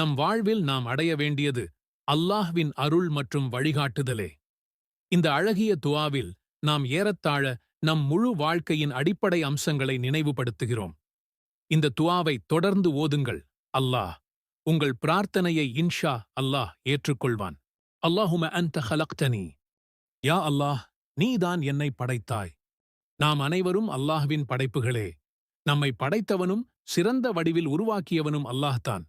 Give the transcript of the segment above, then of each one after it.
நம் வாழ்வில் நாம் அடைய வேண்டியது அல்லாஹ்வின் அருள் மற்றும் வழிகாட்டுதலே. இந்த அழகிய துவாவில் நாம் ஏறத்தாழ நம் முழு வாழ்க்கையின் அடிப்படை அம்சங்களை நினைவுபடுத்துகிறோம். இந்த துவாவை தொடர்ந்து ஓதுங்கள். அல்லாஹ் உங்கள் பிரார்த்தனையை இன்ஷா அல்லாஹ் ஏற்றுக்கொள்வான். அல்லாஹும அன்த ஹலக்தனி. யா அல்லாஹ் நீதான் என்னை படைத்தாய். நாம் அனைவரும் அல்லாஹ்வின் படைப்புகளே. நம்மை படைத்தவனும் சிறந்த வடிவில் உருவாக்கியவனும் அல்லாஹ்தான்.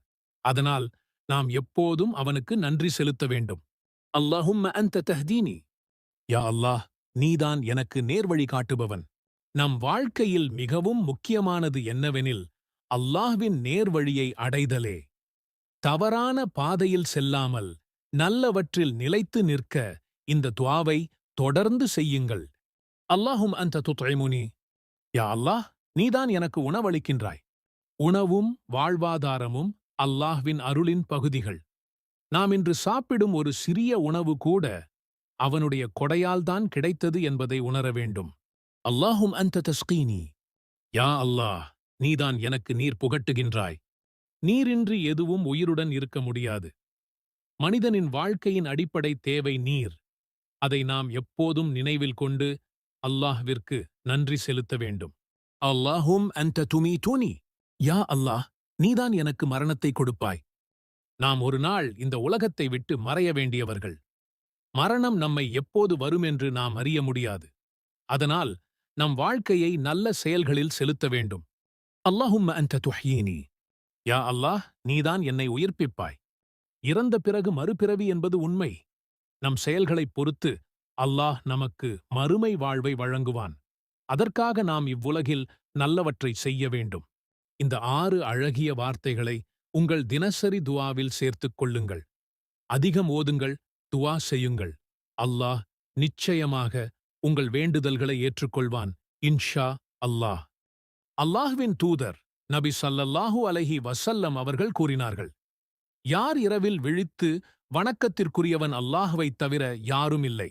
அதனால் நாம் எப்போதும் அவனுக்கு நன்றி செலுத்த வேண்டும். அல்லாஹும் அந்த தஹ்தீனி. யா அல்லாஹ் நீதான் எனக்கு நேர்வழி காட்டுபவன். நம் வாழ்க்கையில் மிகவும் முக்கியமானது என்னவெனில் அல்லாஹ்வின் நேர்வழியை அடைதலே. தவறான பாதையில் செல்லாமல் நல்லவற்றில் நிலைத்து நிற்க இந்த துவாவை தொடர்ந்து செய்யுங்கள். அல்லாஹும் அந்த துத்ரைமுனி யா அல்லாஹ் நீதான் எனக்கு உணவளிக்கின்றாய். உணவும் வாழ்வாதாரமும் அல்லாஹ்வின் அருளின் பகுதிகள். நாம் இன்று சாப்பிடும் ஒரு சிறிய உணவு கூட அவனுடைய கொடையால்தான் கிடைத்தது என்பதை உணர வேண்டும். அல்லாஹும் அந்த தஸ்கீனி. யா அல்லாஹ் நீதான் எனக்கு நீர் புகட்டுகின்றாய். நீரின்றி எதுவும் உயிருடன் இருக்க முடியாது. மனிதனின் வாழ்க்கையின் அடிப்படை தேவை நீர். அதை நாம் எப்போதும் நினைவில் கொண்டு அல்லாஹ்விற்கு நன்றி செலுத்த வேண்டும். அல்லாஹும் அந்த துமி தூனி யா அல்லாஹ் நீதான் எனக்கு மரணத்தை கொடுப்பாய். நாம் ஒரு நாள் இந்த உலகத்தை விட்டு மறைய வேண்டியவர்கள். மரணம் நம்மை எப்போது வரும் என்று நாம் அறிய முடியாது. அதனால் நம் வாழ்க்கையை நல்ல செயல்களில் செலுத்த வேண்டும். அல்லாஹும் அந்த துஹ்யீனி. யா அல்லாஹ் நீதான் என்னை உயிர்ப்பிப்பாய். இறந்த பிறகு மறுபிறவி என்பது உண்மை. நம் செயல்களைப் பொறுத்து அல்லாஹ் நமக்கு மறுமை வாழ்வை வழங்குவான். அதற்காக நாம் இவ்வுலகில் நல்லவற்றை செய்ய வேண்டும். இந்த ஆறு அழகிய வார்த்தைகளை உங்கள் தினசரி துவாவில் சேர்த்துக் கொள்ளுங்கள். அதிகம் ஓதுங்கள் துவா செய்யுங்கள். அல்லாஹ் நிச்சயமாக உங்கள் வேண்டுதல்களை ஏற்றுக்கொள்வான் இன்ஷா அல்லாஹ். அல்லாஹ்வின் தூதர் நபி சல்லல்லாஹு அலஹி வசல்லம் அவர்கள் கூறினார்கள் யார் இரவில் விழித்து வணக்கத்திற்குரியவன் அல்லாஹுவைத் தவிர யாரும் இல்லை.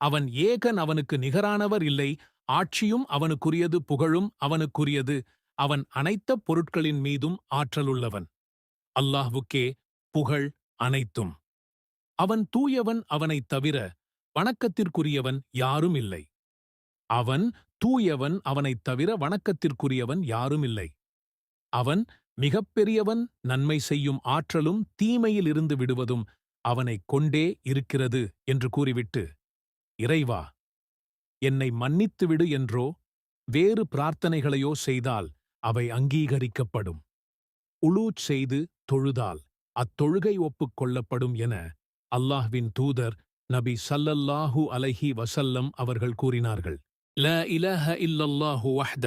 அவன் ஏகன் அவனுக்கு நிகரானவர் இல்லை ஆட்சியும் அவனுக்குரியது புகழும் அவனுக்குரியது அவன் அனைத்த பொருட்களின் மீதும் ஆற்றலுள்ளவன். அல்லாஹ்வுக்கே புகழ் அனைத்தும். அவன் தூயவன் அவனைத் தவிர வணக்கத்திற்குரியவன் யாரும் இல்லை. அவன் தூயவன் அவனைத் தவிர வணக்கத்திற்குரியவன் யாருமில்லை அவன் மிகப்பெரியவன் நன்மை செய்யும் ஆற்றலும் தீமையில் இருந்து விடுவதும் அவனைக் கொண்டே இருக்கிறது என்று கூறிவிட்டு இறைவா என்னை மன்னித்துவிடு என்றோ வேறு பிரார்த்தனைகளையோ செய்தால் அவை அங்கீகரிக்கப்படும் உலூச் செய்து தொழுதால் அத்தொழுகை ஒப்புக் கொள்ளப்படும் என அல்லாஹ்வின் தூதர் நபி சல்லல்லாஹு அலஹி வசல்லம் அவர்கள் கூறினார்கள் ல இலஹ இல்லல்லாஹு வஹ்த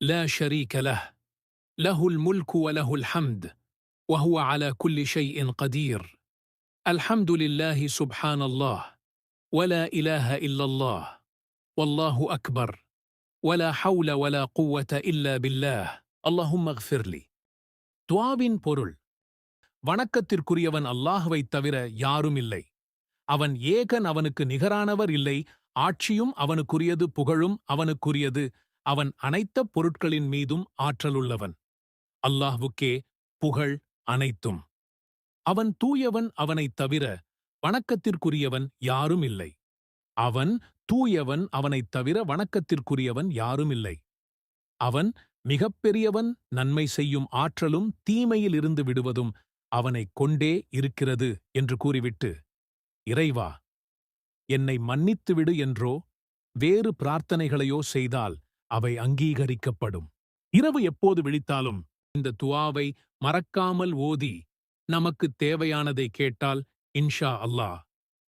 ல ஷரீக லஹ் லஹுல் முல்கு வலஹுல் ஹம்த் وهو على كل شيء قدير الحمد لله سبحان الله ولا إله إلا الله والله أكبر ولا حول ولا قوة إلا بالله اللهم اغفر لي துவாவின் பொருள் வணக்கத்திற்குரியவன் அல்லாஹ்வைத் தவிர யாரும் இல்லை அவன் ஏகன் அவனுக்கு நிகரானவர் இல்லை ஆட்சியும் அவனுக்குரியது புகழும் அவனுக்குரியது அவன் அனைத்த பொருட்களின் மீதும் ஆற்றலுள்ளவன் அல்லாஹ்வுக்கே புகழ் அனைத்தும் அவன் தூயவன் அவனைத் தவிர வணக்கத்திற்குரியவன் யாரும் இல்லை அவன் தூயவன் அவனைத் தவிர வணக்கத்திற்குரியவன் யாரும் இல்லை. அவன் மிகப்பெரியவன் நன்மை செய்யும் ஆற்றலும் தீமையில் இருந்து விடுவதும் அவனைக் கொண்டே இருக்கிறது என்று கூறிவிட்டு இறைவா என்னை மன்னித்துவிடு என்றோ வேறு பிரார்த்தனைகளையோ செய்தால் அவை அங்கீகரிக்கப்படும். இரவு எப்போது விழித்தாலும் இந்த துவாவை மறக்காமல் ஓதி நமக்குத் தேவையானதை கேட்டால் இன்ஷா அல்லாஹ்.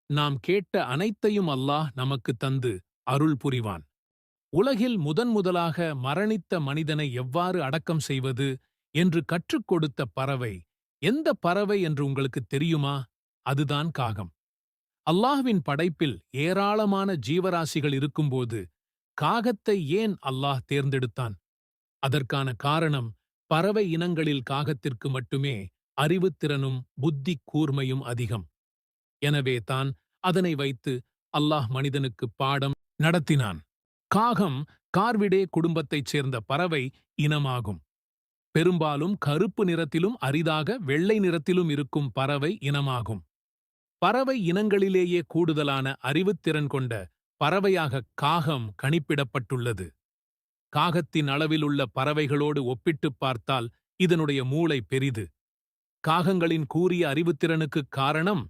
நாம் கேட்ட அனைத்தையும் அல்லாஹ் நமக்கு தந்து அருள் புரிவான். உலகில் முதன் முதலாக மரணித்த மனிதனை எவ்வாறு அடக்கம் செய்வது என்று கற்றுக் கொடுத்த பறவை எந்த பறவை என்று உங்களுக்கு தெரியுமா? அதுதான் காகம். அல்லாஹ்வின் படைப்பில் ஏராளமான ஜீவராசிகள் இருக்கும்போது காகத்தை ஏன் அல்லாஹ் தேர்ந்தெடுத்தான்? அதற்கான காரணம் பறவை இனங்களில் காகத்திற்கு மட்டுமே அறிவுத்திறனும் புத்தி கூர்மையும் அதிகம். எனவே தான் அதனை வைத்து அல்லாஹ் மனிதனுக்கு பாடம் நடத்தினான். காகம் கார்விடே குடும்பத்தைச் சேர்ந்த பறவை இனமாகும். பெரும்பாலும் கருப்பு நிறத்திலும் அரிதாக வெள்ளை நிறத்திலும் இருக்கும் பறவை இனமாகும். பறவை இனங்களிலேயே கூடுதலான அறிவுத்திறன் கொண்ட பறவையாக காகம் கணிப்பிடப்பட்டுள்ளது. காகத்தின் அளவிலுள்ள பறவைகளோடு ஒப்பிட்டுப் பார்த்தால் இதனுடைய மூளை பெரிது. காகங்களின் கூறிய அறிவுத்திறனுக்குக் காரணம்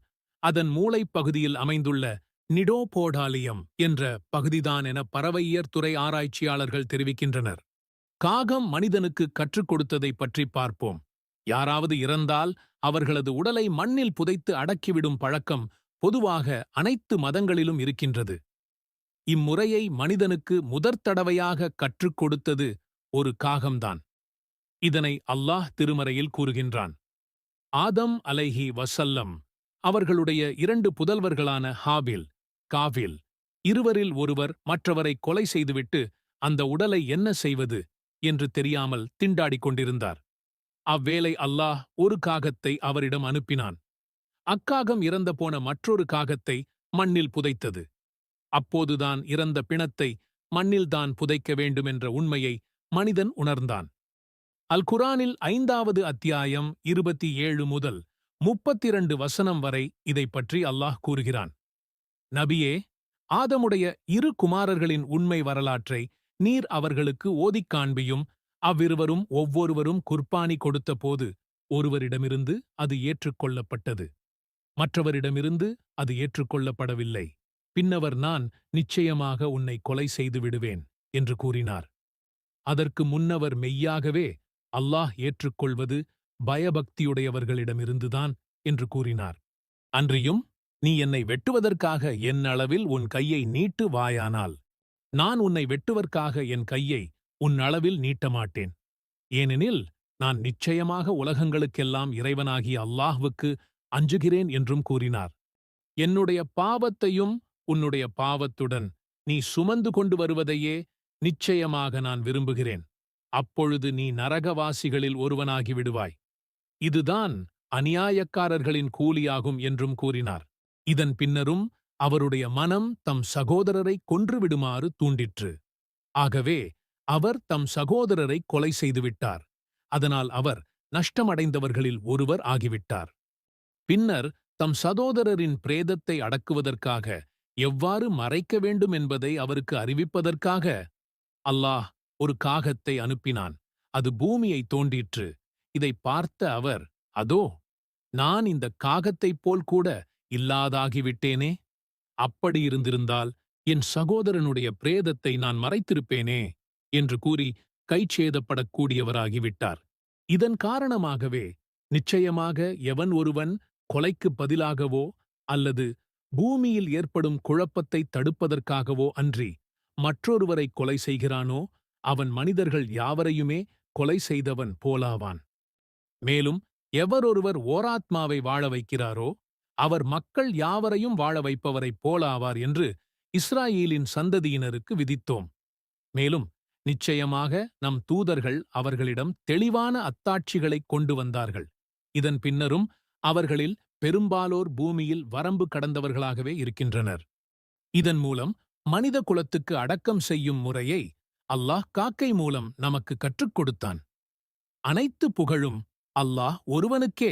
அதன் மூளைப் பகுதியில் அமைந்துள்ள நிடோபோடாலியம் என்ற பகுதிதான் என பறவையியற் துறை ஆராய்ச்சியாளர்கள் தெரிவிக்கின்றனர். காகம் மனிதனுக்கு கற்றுக் கொடுத்ததைப் பற்றி பார்ப்போம். யாராவது இறந்தால் அவர்களது உடலை மண்ணில் புதைத்து அடக்கிவிடும் பழக்கம் பொதுவாக அனைத்து மதங்களிலும் இருக்கின்றது. இம்முறையை மனிதனுக்கு முதற் தடவையாக கற்றுக் கொடுத்தது ஒரு காகம்தான். இதனை அல்லாஹ் திருமறையில் கூறுகின்றான். ஆதம் அலைஹி வசல்லம் அவர்களுடைய இரண்டு புதல்வர்களான ஹாபில் காவில் இருவரில் ஒருவர் மற்றவரை கொலை செய்துவிட்டு அந்த உடலை என்ன செய்வது என்று தெரியாமல் திண்டாடிக் கொண்டிருந்தார். அவ்வேளை அல்லாஹ் ஒரு காகத்தை அவரிடம் அனுப்பினான். அக்காகம் இறந்த போன மற்றொரு காகத்தை மண்ணில் புதைத்தது. அப்போதுதான் இறந்த பிணத்தை மண்ணில்தான் புதைக்க வேண்டுமென்ற உண்மையை மனிதன் உணர்ந்தான். அல் குரானில் ஐந்தாவது அத்தியாயம் இருபத்தி ஏழு முதல் முப்பத்திரண்டு வசனம் வரை இதைப் பற்றி அல்லாஹ் கூறுகிறான். நபியே ஆதமுடைய இரு குமாரர்களின் உண்மை வரலாற்றை நீர் அவர்களுக்கு ஓதிக் காண்பியும் அவ்விருவரும் ஒவ்வொருவரும் குர்பானி கொடுத்தபோது ஒருவரிடமிருந்து அது ஏற்றுக்கொள்ளப்பட்டது. மற்றவரிடமிருந்து அது ஏற்றுக்கொள்ளப்படவில்லை. பின்னவர் நான் நிச்சயமாக உன்னை கொலை செய்து விடுவேன் என்று கூறினார். அதற்கு முன்னவர் மெய்யாகவே அல்லாஹ் ஏற்றுக்கொள்வது பயபக்தியுடையவர்களிடமிருந்துதான் என்று கூறினார். அன்றியும் நீ என்னை வெட்டுவதற்காக என் அளவில் உன் கையை நீட்டு வாயானால் நான் உன்னை வெட்டுவதற்காக என் கையை உன் அளவில் நீட்டமாட்டேன் ஏனெனில் நான் நிச்சயமாக உலகங்களுக்கெல்லாம் இறைவனாகிய அல்லாஹ்வுக்கு அஞ்சுகிறேன் என்றும் கூறினார். என்னுடைய பாவத்தையும் உன்னுடைய பாவத்துடன் நீ சுமந்து கொண்டு வருவதையே நிச்சயமாக நான் விரும்புகிறேன். அப்பொழுது நீ நரகவாசிகளில் ஒருவனாகி விடுவாய். இதுதான் அநியாயக்காரர்களின் கூலியாகும் என்றும் கூறினார். இதன் பின்னரும் அவருடைய மனம் தம் சகோதரரை கொன்றுவிடுமாறு தூண்டிற்று. ஆகவே அவர் தம் சகோதரரை கொலை செய்துவிட்டார். அதனால் அவர் நஷ்டமடைந்தவர்களில் ஒருவர் ஆகிவிட்டார். பின்னர் தம் சகோதரரின் பிரேதத்தை அடக்குவதற்காக எவ்வாறு மறைக்க வேண்டும் என்பதை அவருக்கு அறிவிப்பதற்காக அல்லாஹ் ஒரு காகத்தை அனுப்பினான். அது பூமியை தோண்டிற்று. இதை பார்த்த அவர் அதோ நான் இந்த காகத்தைப் போல் கூட இல்லாதாகிவிட்டேனே அப்படி இருந்திருந்தால் என் சகோதரனுடைய பிரேதத்தை நான் மறைத்திருப்பேனே என்று கூறி கைச்சேதப்படக்கூடியவராகிவிட்டார் இதன் காரணமாகவே நிச்சயமாக எவன் ஒருவன் கொலைக்குப் பதிலாகவோ அல்லது பூமியில் ஏற்படும் குழப்பத்தை தடுப்பதற்காகவோ அன்றி மற்றொருவரை கொலை செய்கிறானோ அவன் மனிதர்கள் யாவரையுமே கொலை செய்தவன் போலாவான். மேலும் எவரொருவர் ஓராத்மாவை வாழ வைக்கிறாரோ அவர் மக்கள் யாவரையும் வாழ வைப்பவரைப் போலாவார் என்று இஸ்ராயேலின் சந்ததியினருக்கு விதித்தோம். மேலும் நிச்சயமாக நம் தூதர்கள் அவர்களிடம் தெளிவான அத்தாட்சிகளைக் கொண்டு வந்தார்கள். இதன் பின்னரும் அவர்களில் பெரும்பாலோர் பூமியில் வரம்பு கடந்தவர்களாகவே இருக்கின்றனர். இதன் மூலம் மனித குலத்துக்கு அடக்கம் செய்யும் முறையை அல்லாஹ் காக்கை மூலம் நமக்கு கற்றுக் கொடுத்தான். அனைத்து புகழும் அல்லாஹ் ஒருவனுக்கே